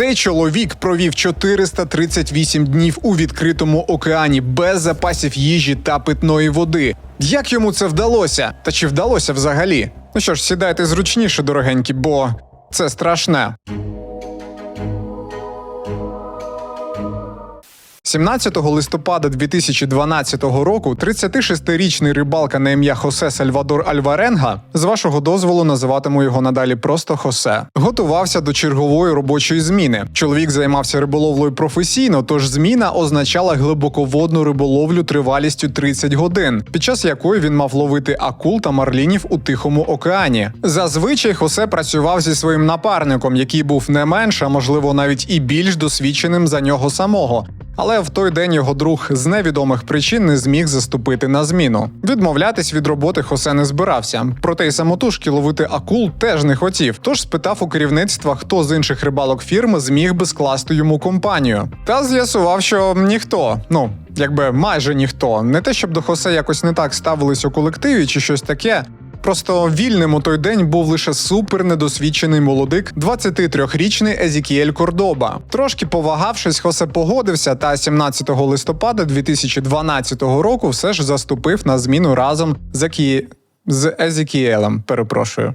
Цей чоловік провів 438 днів у відкритому океані без запасів їжі та питної води. Як йому це вдалося? Та чи вдалося взагалі? Ну що ж, сідайте зручніше, дорогенькі, бо це страшне. 17 листопада 2012 року 36-річний рибалка на ім'я Хосе Сальвадор Альваренга, з вашого дозволу називатиму його надалі просто Хосе, готувався до чергової робочої зміни. Чоловік займався риболовлею професійно, тож зміна означала глибоководну риболовлю тривалістю 30 годин, під час якої він мав ловити акул та марлінів у Тихому океані. Зазвичай Хосе працював зі своїм напарником, який був не менш, а можливо навіть і більш досвідченим за нього самого. Але в той день його друг з невідомих причин не зміг заступити на зміну. Відмовлятись від роботи Хосе не збирався. Проте й самотужки ловити акул теж не хотів. Тож спитав у керівництва, хто з інших рибалок фірми зміг би скласти йому компанію. Та з'ясував, що ніхто. Ну якби майже ніхто. Не те, щоб до Хосе якось не так ставились у колективі чи щось таке. Просто вільним у той день був лише супер недосвідчений молодик, 23-річний Езікіель Кордоба. Трошки повагавшись, Хосе погодився, та 17 листопада 2012 року все ж заступив на зміну разом з, Акі... з Езікіелем. Перепрошую.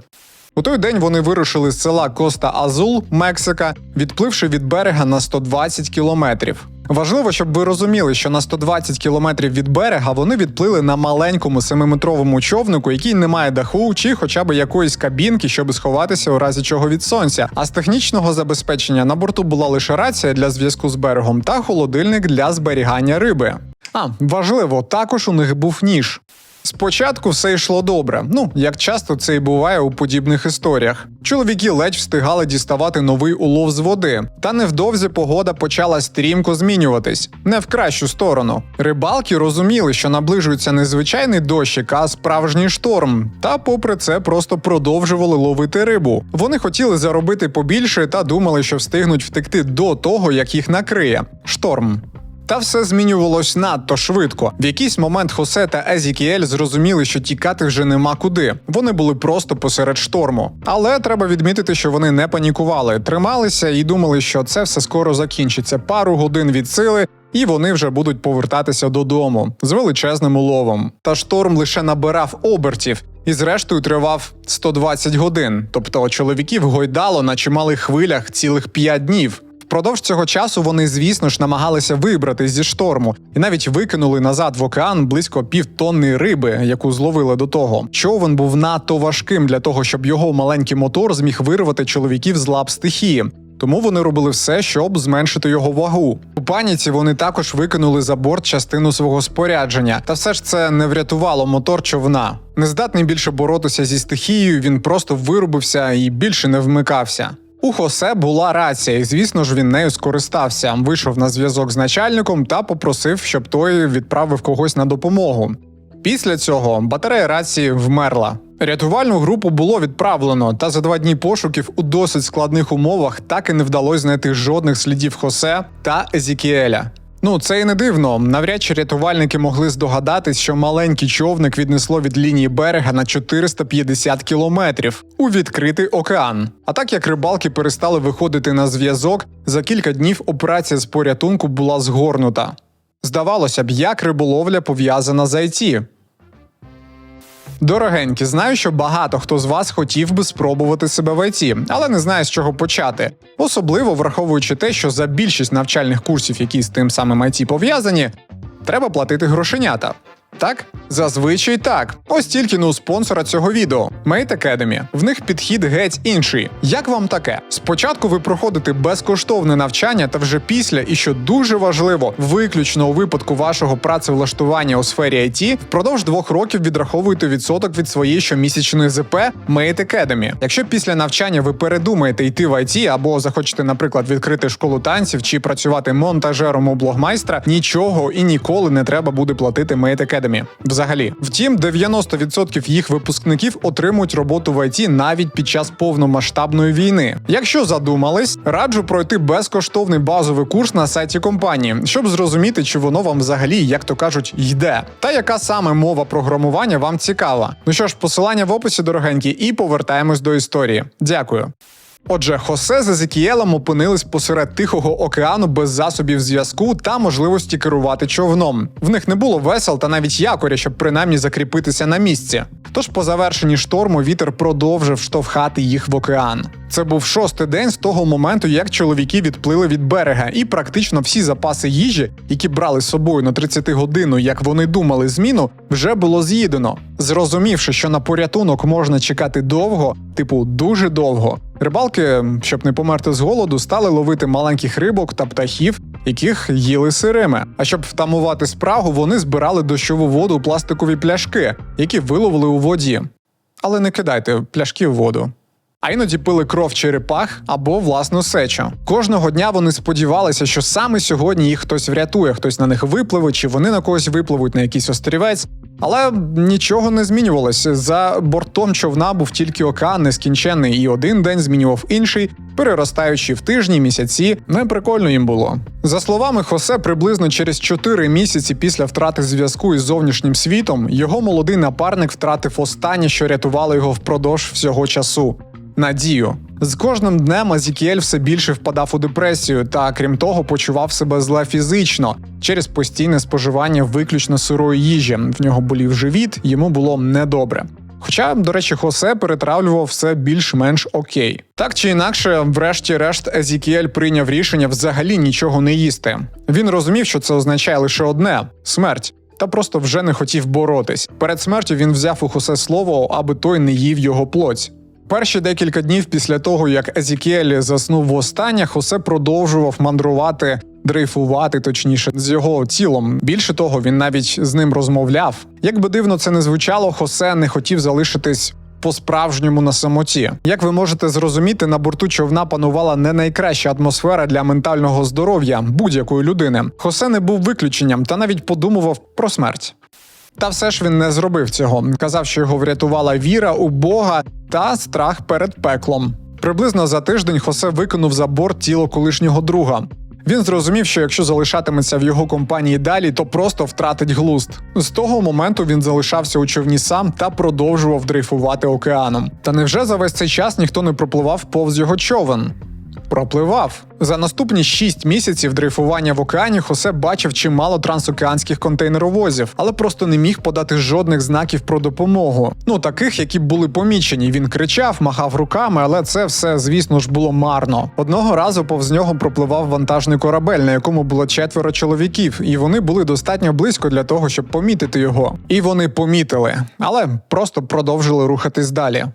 У той день вони вирушили з села Коста Азул, Мексика, відпливши від берега на 120 кілометрів. Важливо, щоб ви розуміли, що на 120 кілометрів від берега вони відплили на маленькому семиметровому човнику, який не має даху чи хоча б якоїсь кабінки, щоб сховатися у разі чого від сонця. А з технічного забезпечення на борту була лише рація для зв'язку з берегом та холодильник для зберігання риби. А важливо, також у них був ніж. Спочатку все йшло добре. Ну як часто це і буває у подібних історіях. Чоловіки ледь встигали діставати новий улов з води, та невдовзі погода почала стрімко змінюватись не в кращу сторону. Рибалки розуміли, що наближується не звичайний дощик, а справжній шторм. Та, попри це, просто продовжували ловити рибу. Вони хотіли заробити побільше та думали, що встигнуть втекти до того, як їх накриє. Шторм. Та все змінювалось надто швидко. В якийсь момент Хосе та Езікіель зрозуміли, що тікати вже нема куди. Вони були просто посеред шторму. Але треба відмітити, що вони не панікували, трималися і думали, що це все скоро закінчиться. Пару годин від сили. І вони вже будуть повертатися додому з величезним уловом. Та шторм лише набирав обертів і, зрештою, тривав 120 годин. Тобто чоловіків гойдало на чималих хвилях цілих 5 днів. Впродовж цього часу вони, звісно ж, намагалися вибратись зі шторму і навіть викинули назад в океан близько півтонни риби, яку зловили до того. Човен був надто важким для того, щоб його маленький мотор зміг вирвати чоловіків з лап стихії. Тому вони робили все, щоб зменшити його вагу. У паніці вони також викинули за борт частину свого спорядження, та все ж це не врятувало мотор човна. Нездатний більше боротися зі стихією, він просто вирубився і більше не вмикався. У Хосе була рація, і звісно ж він нею скористався. Вийшов на зв'язок з начальником та попросив, щоб той відправив когось на допомогу. Після цього батарея рації вмерла. Рятувальну групу було відправлено, та за два дні пошуків у досить складних умовах так і не вдалося знайти жодних слідів Хосе та Езікіеля. Ну, це і не дивно. Навряд чи рятувальники могли здогадатись, що маленький човник віднесло від лінії берега на 450 кілометрів у відкритий океан. А так як рибалки перестали виходити на зв'язок, за кілька днів операція з порятунку була згорнута. Здавалося б, як риболовля пов'язана з IT. Дорогенькі, знаю, що багато хто з вас хотів би спробувати себе в ІТ, але не знає з чого почати. Особливо враховуючи те, що за більшість навчальних курсів, які з тим самим ІТ пов'язані, треба платити грошенята. Так? Зазвичай так. Ось тільки не у спонсора цього відео Mate Academy. В них підхід геть інший. Як вам таке? Спочатку ви проходите безкоштовне навчання, та вже після, і що дуже важливо, виключно у випадку вашого працевлаштування у сфері IT, впродовж двох років відраховуєте відсоток від своєї щомісячної ЗП Mate Academy. Якщо після навчання ви передумаєте йти в IT або захочете, наприклад, відкрити школу танців чи працювати монтажером у блогмайстра, нічого і ніколи не треба буде платити Mate Academy. Взагалі, втім, 90% їх випускників отримують роботу в ІТ навіть під час повномасштабної війни. Якщо задумались, раджу пройти безкоштовний базовий курс на сайті компанії, щоб зрозуміти, чи воно вам взагалі, як то кажуть, йде, та яка саме мова програмування вам цікава. Ну що ж, посилання в описі дорогенькі, і повертаємось до історії. Дякую. Отже, Хосе з Езекієлем опинились посеред Тихого океану без засобів зв'язку та можливості керувати човном. В них не було весел та навіть якоря, щоб принаймні закріпитися на місці. Тож по завершенні шторму вітер продовжив штовхати їх в океан. Це був шостий день з того моменту, як чоловіки відплили від берега, і практично всі запаси їжі, які брали з собою на 30 годину, як вони думали, зміну, вже було з'їдено. Зрозумівши, що на порятунок можна чекати довго, типу дуже довго. Рибалки, щоб не померти з голоду, стали ловити маленьких рибок та птахів, яких їли сирими. А щоб втамувати спрагу, вони збирали дощову воду у пластикові пляшки, які виловили у воді. Але не кидайте пляшки в воду. А іноді пили кров черепах або власну сечу. Кожного дня вони сподівалися, що саме сьогодні їх хтось врятує, хтось на них випливе, чи вони на когось випливуть на якийсь острівець. Але нічого не змінювалося. За бортом човна був тільки океан нескінченний, і один день змінював інший, переростаючи в тижні, місяці. Не прикольно їм було. За словами Хосе, приблизно через 4 місяці після втрати зв'язку із зовнішнім світом його молодий напарник втратив останнє, що рятувало його впродовж всього часу надію. З кожним днем Азікіель все більше впадав у депресію та, крім того, почував себе зле фізично через постійне споживання виключно сирої їжі. В нього болів живіт, йому було недобре. Хоча, до речі, Хосе перетравлював все більш-менш окей. Так чи інакше, врешті-решт, Езікіель прийняв рішення взагалі нічого не їсти. Він розумів, що це означає лише одне смерть. Та просто вже не хотів боротись. Перед смертю він взяв у Хосе слово, аби той не їв його плоть. Перші декілька днів після того, як Езікіель заснув востаннє, Хосе продовжував мандрувати, дрейфувати, точніше, з його тілом. Більше того, він навіть з ним розмовляв. Як би дивно це не звучало, Хосе не хотів залишитись. По-справжньому на самоті, як ви можете зрозуміти, на борту човна панувала не найкраща атмосфера для ментального здоров'я будь-якої людини. Хосе не був виключенням та навіть подумував про смерть. Та все ж він не зробив цього. Казав, що його врятувала віра у Бога та страх перед пеклом. Приблизно за тиждень Хосе викинув за борт тіло колишнього друга. Він зрозумів, що якщо залишатиметься в його компанії далі, то просто втратить глузд. З того моменту він залишався у човні сам та продовжував дрейфувати океаном. Та невже за весь цей час ніхто не пропливав повз його човен? Пропливав за наступні шість місяців дрейфування в океані. Хосе бачив чимало трансокеанських контейнеровозів, але просто не міг подати жодних знаків про допомогу. Ну таких, які були помічені. Він кричав, махав руками, але це все, звісно ж, було марно. Одного разу повз нього пропливав вантажний корабель, на якому було четверо чоловіків, і вони були достатньо близько для того, щоб помітити його. І вони помітили, але просто продовжили рухатись далі.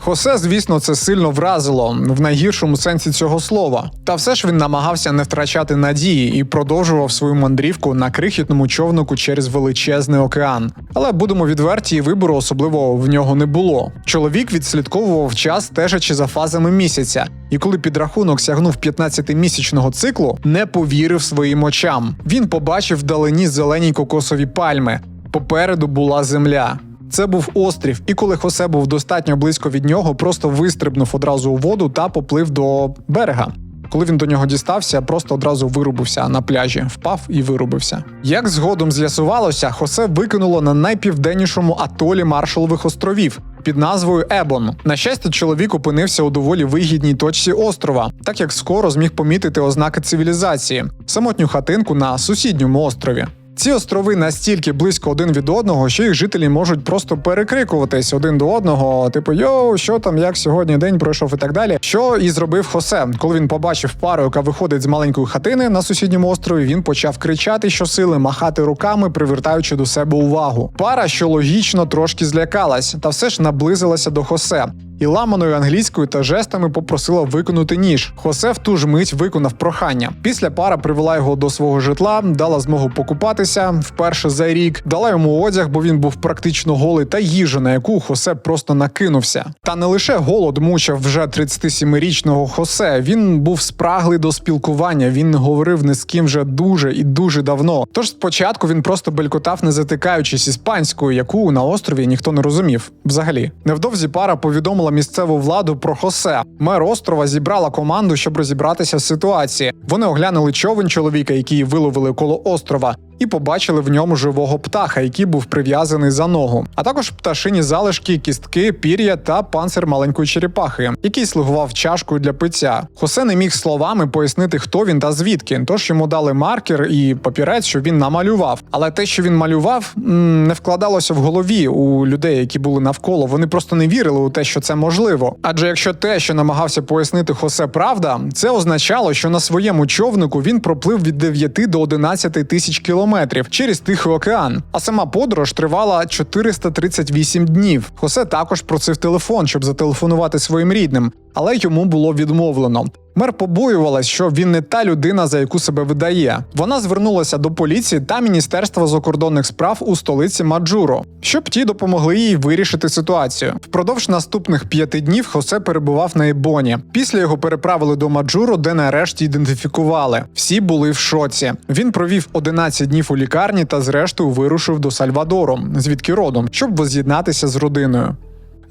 Хосе, звісно, це сильно вразило в найгіршому сенсі цього слова. Та все ж він намагався не втрачати надії і продовжував свою мандрівку на крихітному човнику через величезний океан. Але будемо відверті, вибору особливо в нього не було. Чоловік відслідковував час, стежачи за фазами місяця, і коли підрахунок сягнув 15-місячного циклу, не повірив своїм очам. Він побачив вдалині зелені кокосові пальми. Попереду була земля. Це був острів, і коли Хосе був достатньо близько від нього, просто вистрибнув одразу у воду та поплив до берега. Коли він до нього дістався, просто одразу вирубився на пляжі, впав і вирубився. Як згодом з'ясувалося, Хосе викинуло на найпівденнішому атолі Маршалових островів під назвою Ебон. На щастя, чоловік опинився у доволі вигідній точці острова, так як скоро зміг помітити ознаки цивілізації, самотню хатинку на сусідньому острові. Ці острови настільки близько один від одного, що їх жителі можуть просто перекрикуватись один до одного, типу йоу, що там, як сьогодні день пройшов і так далі. Що і зробив Хосе, коли він побачив пару, яка виходить з маленької хатини на сусідньому острові. Він почав кричати щосили, махати руками, привертаючи до себе увагу. Пара, що логічно трошки злякалась, та все ж наблизилася до Хосе. І ламаною англійською та жестами попросила виконати ніж. Хосе в ту ж мить виконав прохання. Після пара привела його до свого житла, дала змогу покупатися вперше за рік, дала йому одяг, бо він був практично голий, та їжу, на яку Хосе просто накинувся. Та не лише голод мучив вже 37-річного Хосе. Він був спраглий до спілкування. Він не говорив ні з ким вже дуже і дуже давно. Тож спочатку він просто белькотав, не затикаючись іспанською, яку на острові ніхто не розумів. Взагалі, невдовзі пара повідомила місцеву владу про Хосе. Мер острова зібрала команду, щоб розібратися в ситуації. Вони оглянули човен чоловіка, який виловили коло острова. І побачили в ньому живого птаха, який був прив'язаний за ногу, а також пташині залишки, кістки, пір'я та панцир маленької черепахи, який слугував чашкою для пиття. Хосе не міг словами пояснити, хто він та звідки. Тож йому дали маркер і папірець, що він намалював. Але те, що він малював, не вкладалося в голові у людей, які були навколо. Вони просто не вірили у те, що це можливо. Адже якщо те, що намагався пояснити Хосе, правда, це означало, що на своєму човнику він проплив від 9 до 11 тисяч кілометрів через Тихий океан. А сама подорож тривала 438 днів. Хосе також просив телефон, щоб зателефонувати своїм рідним, але йому було відмовлено. Мер побоювалась, що він не та людина, за яку себе видає. Вона звернулася до поліції та міністерства закордонних справ у столиці Маджуро, щоб ті допомогли їй вирішити ситуацію. Впродовж наступних п'яти днів Хосе перебував на Ебоні. Після його переправили до Маджуро, де нарешті ідентифікували. Всі були в шоці. Він провів 11 днів у лікарні та, зрештою, вирушив до Сальвадору, звідки родом, щоб воз'єднатися з родиною.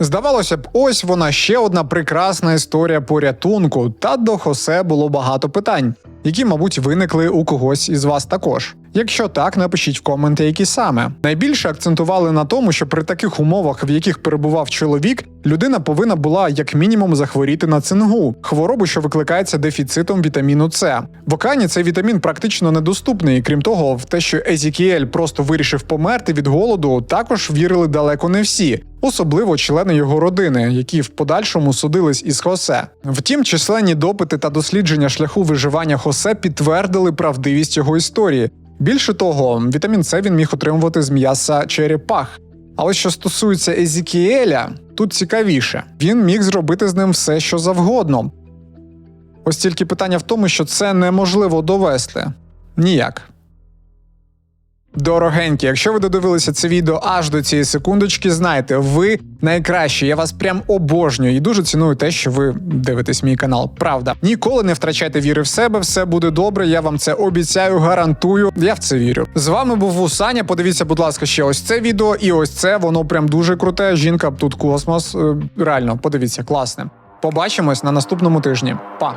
Здавалося б, ось вона ще одна прекрасна історія порятунку, та до Хосе було багато питань, які, мабуть, виникли у когось із вас також. Якщо так, напишіть в коменти, які саме. Найбільше акцентували на тому, що при таких умовах, в яких перебував чоловік, людина повинна була як мінімум захворіти на цингу, хворобу, що викликається дефіцитом вітаміну С. В океані цей вітамін практично недоступний. Крім того, в те, що Езікіель просто вирішив померти від голоду, також вірили далеко не всі. Особливо члени його родини, які в подальшому судились із Хосе. Втім, численні допити та дослідження шляху виживання Хосе підтвердили правдивість його історії. Більше того, вітамін С він міг отримувати з м'яса черепах. Але що стосується Езікіеля, тут цікавіше. Він міг зробити з ним все, що завгодно. Ось тільки питання в тому, що це неможливо довести. Ніяк. Дорогенькі, якщо ви додивилися це відео аж до цієї секундочки, знайте, ви найкращі. Я вас прям обожнюю і дуже ціную те, що ви дивитесь мій канал. Правда, ніколи не втрачайте віри в себе, все буде добре. Я вам це обіцяю, гарантую. Я в це вірю. З вами був Вусаня. Подивіться, будь ласка, ще ось це відео, і ось це воно прям дуже круте. Жінка тут космос. Е, Реально, подивіться, класне. Побачимось на наступному тижні. Па!